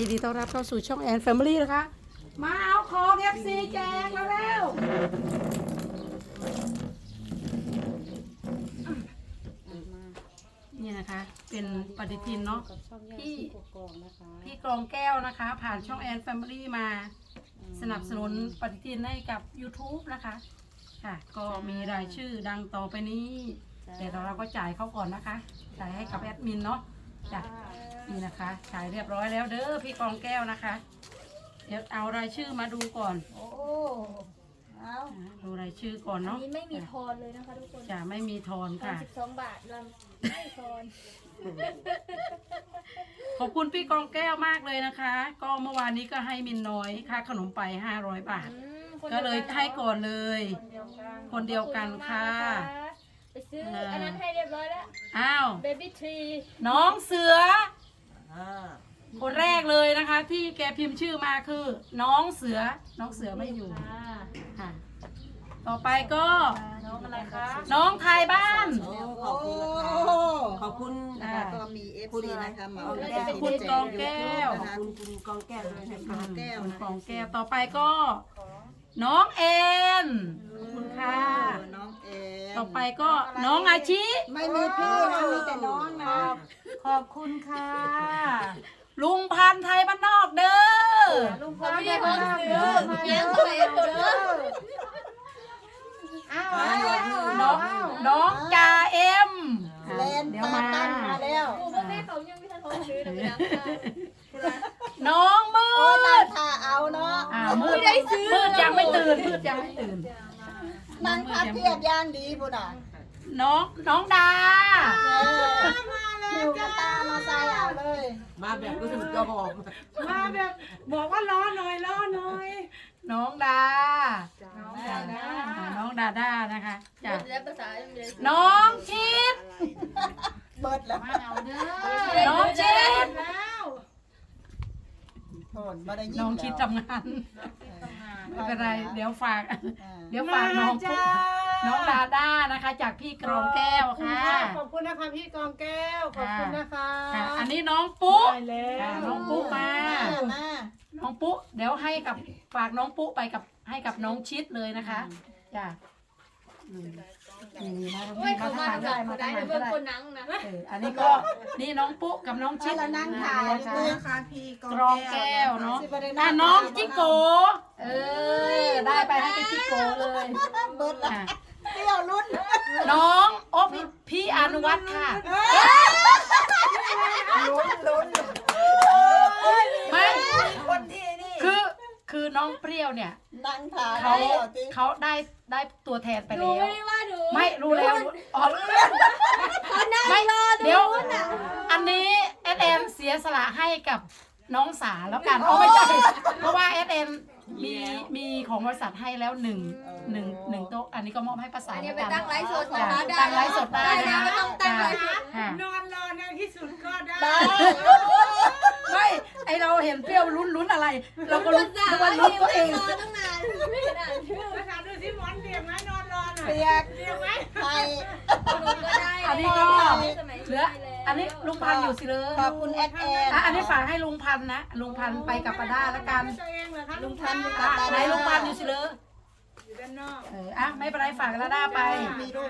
ยินดีต้อนรับเข้าสู่ช่องแอนแฟมิลี่นะคะ มาเอาของเอฟซีแจงมาแล้วนี่นะคะ เป็นปฏิทินเนาะพี่พี่กรองแก้วนะคะ ผ่านช่องแอนแฟมิลี่มาสนับสนุนปฏิทินให้กับ YouTube นะคะ ค่ะ ก็มีรายชื่อดังต่อไปนี้ แต่เราก็จ่ายเขาก่อนนะคะ จ่ายให้กับแอดมินเนาะ จ้ะนี่นะคะจ่ายเรียบร้อยแล้วเด้อพี่กองแก้วนะคะ เดี๋ยวเอารายชื่อมาดูก่อนโอ้เอาอ่าดูรายชื่อก่อนอันเนาะนี้ไม่มีทอนเลยนะคะทุกคนจะไม่มีทอนทอนค่ะ สิบสองบาทเราไม่ทอน ขอบคุณพี่กองแก้วมากเลยนะคะ ก็เมื่อวานนี้ก็ให้มินน้อยค่าขนมไป 500 บาท อืมคนก็เลยดีวให้ก่อนเลย คนเดียวกัน คนเดียวกันค่ะ ขอบณมากนไป ซื้ออันนั้นให้เรียบร้อยแล้วอ้าว เบบี้ทรีน้องเสือคนแรกเลยนะคะ ที่แกพิมพ์ชื่อมาคือ น้องเสือ น้องเสือไม่อยู่ค่ะต่อไปก็ น้องอะไรคะน้องไทยบ้านขอบคุณนะคะขอบคุณนะคะก็มีเอฟซีนะคะเหมาคุณได้แก้วคุณกองแก้ว ขอบคุณคุณกองแก้วด้วยนะคะ แก้วคุณนะ กองแก้วต่อไปก็ น้องเอ็นขอบคุณค่ะ น้องเอ็นต่อไปก็น้องอาชิไม่มีพี่นะมีแต่น้องนะขอบคุณค่ะลุงพันธุ์ไทยบ้านนอกเด้อ ลุงพลไม่ได้ห้องซื้อเลี้ยงสมัยหมดเลยน้องน้องจ่าเอ็ม เลน เดี๋ยว ตา มา ตั้งมาแล้ว กูพวกแม่เขายังไม่ทันห้องซื้อเลยนะ น้องมื โอ้ยนั่ง ด ท่าเอาเนาะ อ่ามืดมืดยังไม่ ตื่นมืดยังไม่ตื่นนั่งพัดเพียบย่างดีบุญอะน้องน้องดาหิวกระตามาใส่เอาเลยมาแบบรู้สึกกระหอบมาแบบบอกว่ารอหน่อยรอหน่อย น้องดาจ้ะอ่าน้องดาด้านะคะจ้ะแล้วภาษายังไม่ได้น้องชิดเบิดแล้วน้องชิดโทนมาได้ยินน้องชิดแล้วทำงาน ไม่เป็นไรเดี๋ยวฝากอ่าเดี๋ยวฝากน้องปุ๊น้องดาด้านะคะ จากพี่กรองแก้วค่ะ ขอบคุณนะคะพี่กองแก้ว ขอบคุณนะคะค่ะอันนี้น้องปุ๊ได้แล้อ่าวน้องปุ๊มามามาน้องปุ๊เดี๋ยวให้กับฝากน้องปุ๊ไปกับให้กับน้องชิดเลยนะคะจ้ะอืม นี่มาโอ้ยมาเขาทางมาหลังได้ได้มามาทางหลังก็ได้ได้เบิ่งคนนังนะเอออันนี้ก็นี่น้องปุ๊กับน้องชิดแล้วนั่งถ่ายนะคะเลยค่ะพี่กองกรองแก้วเนาะสิบ่ได้อะงน้องจิโกเออได้ไปให้เป็นจิโกเลยเบิดแล้วอะเปรี้ยวลุ้นน้องโอ้พี่พี่อนุวัฒน์ค่ะลุ้นลุ้นไม่คนที่นี่คือคือน้องเปรี้ยวเนี่ยนั่งถ่ายเขาให้เอาจริงเขาได้ได้ตัวแทนไปหนูแล้ว ไม่ได้ว่าหนู ไม่รู้แล้วอ๋อไม่เดี๋ยว อันนี้เอสเอ็ มเสียสละให้กับน้องสาแล้วกันอ๋อไม่ใช่เพราะว่าเอสเอ็มมีมีของบริษัทให้แล้วหนึ่งหนึ่งหนึ่งโต๊ะอันนี้ก็มอบให้ภาษาอันนี้แล้วไปกันตั้งไลฟ์สดจ้ะนะคะตั้งไลฟ์สดได้นะนะไม่ต้องตั้งไลฟ์สดค่ะนอนรอในที่สุดก็ได้ได้ ไม่ไอเราเห็นเปรี้ยวลุ้นลุ้นอะไร เราก็ลุ้นภาษานึกว่าลุ้นตัวเองรอตั้งนานไม่ได้อ่านชื่อภาษาดูสิหมอนเรียกไหม เปียกเรียกไหมไทยหนูก็ได้อันนี้ก็ เหลือ อันนี้ลุงพันธุ์อยู่สิเลยขอบคุณแอดแอนอะอันนี้ฝากให้ลุงพันธุ์นะ ลุงพันธุ์ไปกับป้าด้าแล้วกันตัวเองเหรอคะลุงพันไหนลุงพันธุ์อยู่สิเลยอยู่ด้านนอกเอออะไม่เป็นไรฝากลาด้าไป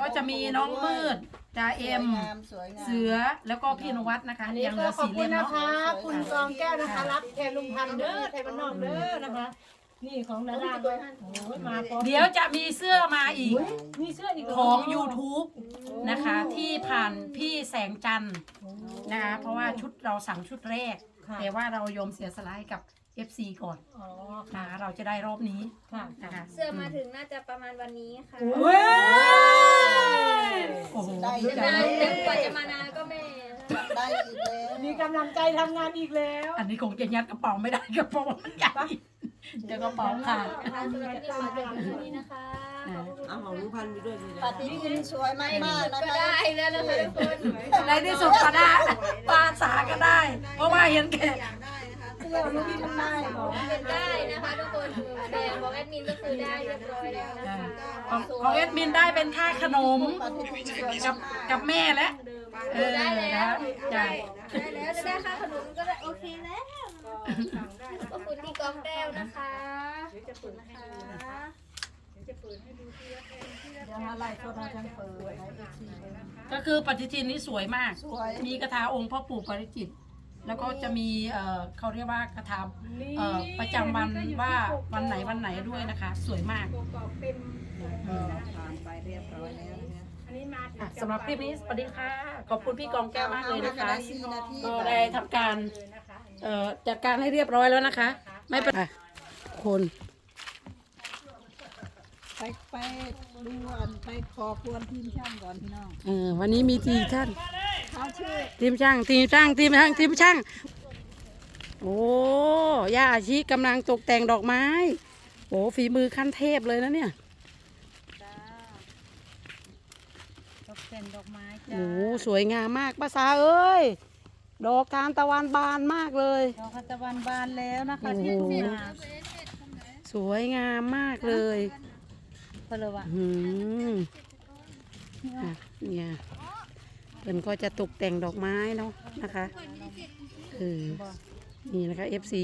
ก็จะมีน้องมืดจ่าเอ็ม สวยงามสวยงามเสือแล้วก็พี่นวัดนะคะยังเหลือสี่เล่ณมนะเนาะคะคุณกองแก้วนะคะ รับแทนลุงพันธุ์เด้อไทยบ้านนอกเด้อนะคะ นี่ของดาราโอ้ยมาพร้อมเดี๋ยวจะมีเสื้อมาอีกมีเสื้ออีกเหรของ YouTube นะคะ ที่ผ่านพี่แสงจันทร์นะคะเพราะว่าชุดเราสั่งชุดแรก ค่ะแต่ว่าเรายอมเสียสละให้กับ FC ก่อนอ๋อนะคะเราจะได้รอบนี้ค่ะนะคะเสื้อมาถึงน่าจะประมาณวันนี้ค่ะเว้ยโอ้โหได้รู้จักนานไหมแต่กว่าจะมานานก็ไม่ได้อีกแล้วมีกำลังใจทำงานอีกแล้ว อันนี้คงจะยัดกระเป๋าไม่ได้กระเป๋ามันใหญ่ เดี๋ยวกระเป๋าขาดนะคะสำหรับที่มาเจอกันที่นี่นะคะขอบคุณเอาของลุงพันธุ์ไปด้วยเลยปฏิทินสวยมากมากๆนะก็คะได้แล้วนะคะทุกคนในที่สุดก็ได้ปาสาก็ได้ เพราะว่าเห็นแก่เที่ยวลุ้นทำได้บอกเป็นได้นะคะทุกคนแต่บอกแอดมินก็คือได้เรียบร้อยแล้วนะคะของของเอ็ดมินได้เป็นค่าขนมปฏิทินสวยกับมากกับแม่แล้ว เออได้แล้วจ้ะได้แล้วจะได้ค่าขนมก็ได้โอเคแล้วขอบคุณพี่กองแก้วนะคะเดี๋ยวมาไล่โซดาจังเปิดให้เอฟซีเลยก็คือปฏิทินนี้สวยมากสวยมีกระถาองค์พ่อปู่ปาริจิต แล้วก็จะมีเอ่อเขาเรียกว่ากระถาเอ่อประจำวันว่าวันไหนวันไหนด้วยนะคะ สวยมากเออผ่านไปเรียบร้อยแล้ว นะคะอะสำหรับคลิปนี้สวัสดีค่ะ ขอบคุณพี่กองแก้วมากเลยนะคะได้สี่นาทีก็ได้ทำการเอ่อจัดการให้เรียบร้อยแล้วนะคะ ไม่เป็นไรคนไปไปดูก่อนไปขอควรทีมช่างก่อนพี่น้องเออวันนี้มีทีมท่านเขาชื่อทีมช่างทีมช่างทีมช่างทีมช่าง โอ้ย่าอาชีกำลังตกแต่งดอกไม้โอ้ฝีมือขั้นเทพเลยนะเนี่ย ต กแต่งดอกไม้โอ้สวยงามมากภาษาเอ้ย ดอกทานตะวันบานมากเลย ดอกทานตะวันบานแล้วนะคะโอ้โหที่ทุ่งนาสวยงามมากเลยเพนเลยว่าอืมอะเนี่ยเพิ่นก็จะตกแต่งดอกไม้เนาะนะคะเออนี่นะคะ FC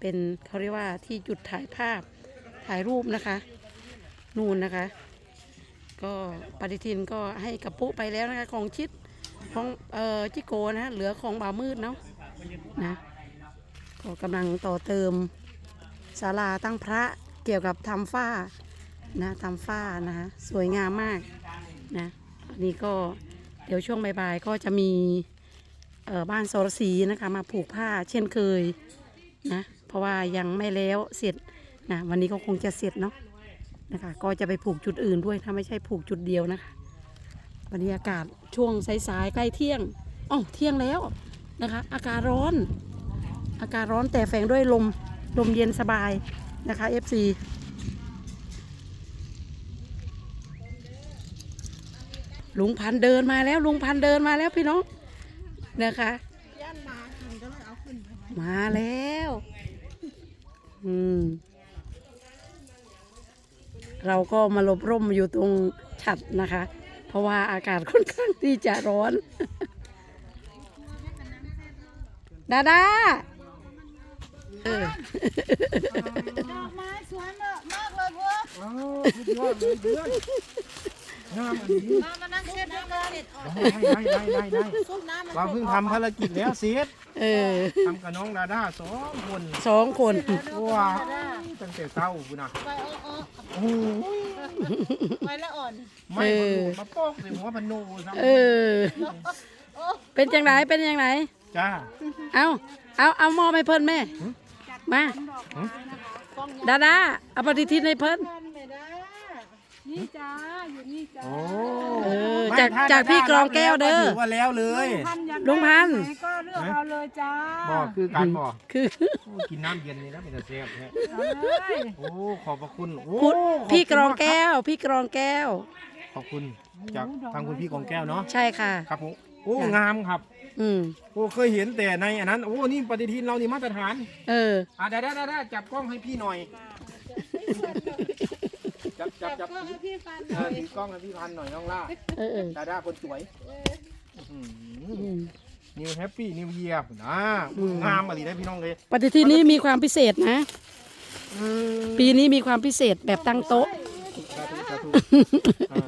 เป็นเขาเรียกว่าที่จุดถ่ายภาพถ่ายรูปนะคะ นู่นนะคะ ก็ปฏิทินก็ให้กับปุ๊ไปแล้วนะคะของชิดของเอ่อจิโกนะเหลือของบ่าวมืดเนาะนะก็กำลังต่อเติมศาลาตั้งพระเกี่ยวกับทำฝ้านะทำฝ้านะสวยงามมากนะอันนี้ก็เดี๋ยวช่วงบ่ายๆก็จะมีเอ่อบ้านโซรสีนะคะมาผูกผ้าเช่นเคยนะเพราะว่ายังไม่แล้วเสร็จนะวันนี้ก็คงจะเสร็จเนาะ นะคะ ก็จะไปผูกจุดอื่นด้วยถ้าไม่ใช่ผูกจุดเดียวนะคะบรรยากาศช่วงสายๆใกล้เที่ยงอ๋อเที่ยงแล้วนะคะ อากาศร้อน อากาศร้อนแต่แฝงด้วยลมลมเย็นสบายนะคะ FC ลุงพันธุ์เดินมาแล้วลุงพันธุ์เดินมาแล้วพี่น้องนะคะมาแล้ว อืม เราก็มาหลบร่มอยู่ตรงฉัดนะคะ เพราะว่าอากาศค่อนข้างที่จะร้อน ดาดาเออดอกไม้สวยมากมากเลยบัวอ้าวสุดยอดเลยเดือนงามอันนี้มามานั่งเช็ดด้วยกันได้ได้ได้ได้ได้เราเพิ่งทำภารกิจแล้วเสร็จเออทำกับน้องดาด้าสองคนสองคนว้าวตั้งแต่เช้าคุณนะไปอ้ออ้อโอ้โห ไปละอ่อน ไม่มาโปกใส่หัวพันโนซ้ำเออ เป็นจังไรเป็นยังไงจ้า เอาเอาเอาหม้อไปเพิ่นแม่ มา ดาดาเอาปฏิทินให้เพิ่น นี่จ้าอยู่นี่จ้าโอ้เออไม่จากถ้จากพี่กรองแก้วเด้อ ถือว่าแล้วเลยลุงพันธุ์ก็เลือกเอาเลยจ้าบอกคือการบอกคือ โอ้กินน้ำเย็นนี่นะเป็นแต่เซฟแท้เอาเลยโอ้ขอบพระคุณโอ้คุณขบคุณพี่กรองมาแก้ว พี่กรองแก้ว ขอบคุณจากทางคุณพี่กรองแก้วเนาะใช่ค่ะ ครับผมโอ้งามครับ อืม โอ้เคยเห็นแต่ในอันนั้นโอ้นี่ปฏิทินเรานี่มาตรฐานเออ อะได้ได้ได้ได้จับกล้องให้พี่หน่อย จับจับจับเออถือกล้องให้พี่พันหน่อยน้องล่าเออเออดาด้าคนสวยอืมนิวแฮปปี้นิวเยียร์นะงามอะไรได้พี่น้องเลยปฏิทินนี้มีความพิเศษนะ ปีนี้มีความพิเศษแบบตั้งโต๊ะ สาธุสาธุอ่า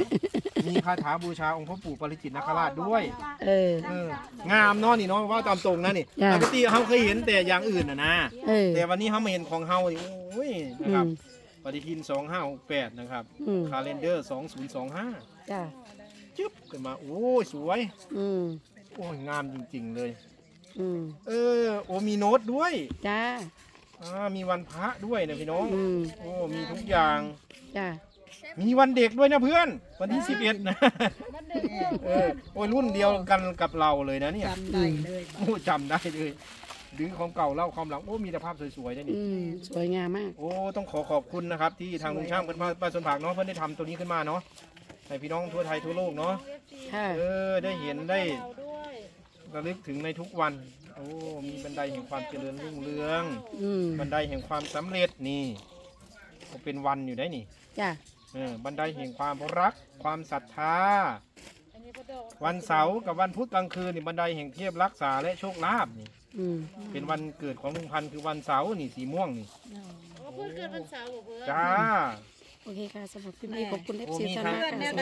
มีคาถาบูชาองค์พ่อปู่ปริจิตรนาคราชด้วย เออ เอองามเนาะนี่เนาะว่าตามตรงนะนี่จ้ะ ปกติเขาเคยเห็นแต่อย่างอื่นนะนะ เออ แต่วันนี้เขามาเห็นของเฮานี่โอ้ยนะอืครับม ปฏิทิน 2568 นะครับ อืม คาเลนเดอร์2025 จ้าจึ๊บขึ้นมา โอ้ย สวย อืมโอ้ย งามจริง ๆ เลย อืมเออ โอ้มีโน้ตด้วย จ้าอ่า มีวันพระด้วยนะพี่น้อง อืมโอ้ มีทุกอย่าง จ้ามีวันเด็กด้วยนะเพื่อน วันที่ 11 นะ เออ โอ้ยรุ่นเดียวกันกับเราเลยนะเนี่ย จำได้เลยโอ้จำได้เลย หรือของเก่าเล่าความหลังโอ้มีแต่ภาพสวยๆนะนี่อืมสวยงามมาก โอ้ต้องขอขอบคุณนะครับ ที่ทางลุงช่างเพิ่นมาป้าสวนผักเนาะเพิ่นได้ทำตัวนี้ขึ้นมาเนาะให้พี่น้องทั่วไทยทั่วโลกเนาะค่ะเออได้เห็นได้ระลึกถึงในทุกวัน โอ้มีบันไดแห่งความเจริญรุ่งเรือง อืมบันไดแห่งความสำเร็จนี่ก็เป็นวันอยู่ได้นี่จ้าเออบันไดแห่งความรัก ความศรัทธาวันเสาร์กับวันพุธกลางคืนนี่บันไดแห่งเทียบรักษาและโชคลาภนี่ อืมเป็นวันเกิดของลุงพันธุ์คือวันเสาร์นี่สีม่วงนี่เพื่อนเกิดวันเสาร์บอกเพื่อน จ้า โอเคค่ะสำหรับคลิปนี้ขอบคุณเอฟโอ้ซีมีท่านครับมากค่ะ